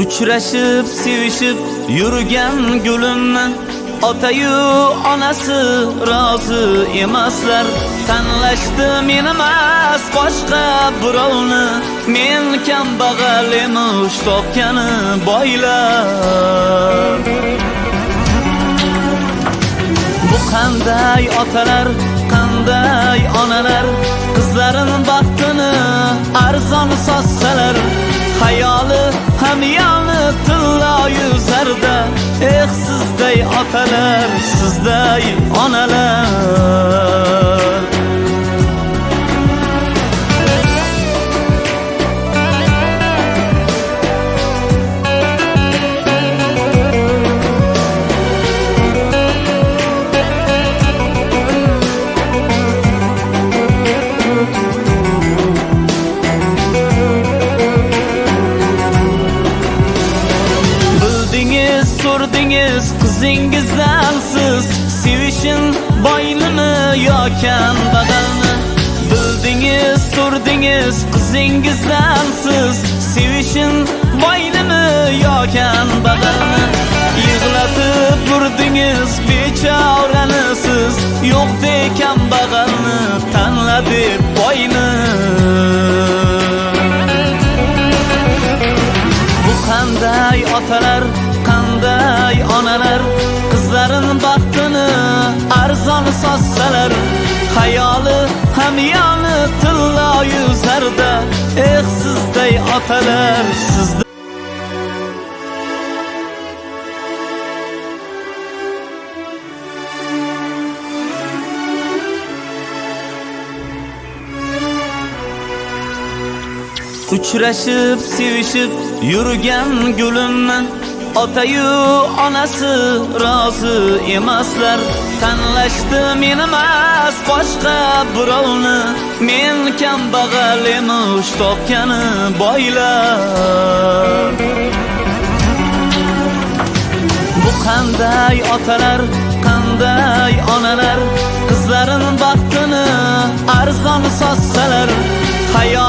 Uchrashib, sevishib yurgan gulimni Otayu onasi rozi emaslar. Tanlashdi men emas boshqa birovni. Men kambag'al emish topgani boylar. Bu qanday otalar, qanday onalar? Qizlarin baxtini arzon sotsalar Hayoli hamyoni tillo yuzarda Eh sizday otalar, sizday onalar. So'rdingiz qizingizdan siz Sevishing boylimi yokan badalni Bildingiz, so'rdingiz qizingizdan siz Sevishing boylimi yokan badalni Yig'latib burdingiz bechorani siz Yo'qdek kambag'alni tanladi boyni sossalar Hayoli hamyoni tillo yuzarda Eh sizday otalar, sizday Uchrashib, sevishib yurgan gulimni Otayu onasi rozi emaslar Tanlashdi men emas boshqa birovni Men kambag'al emish topgani boylar. Bu qanday otalar, qanday onalar Qizlarin baxtini arzon sossalar Hayot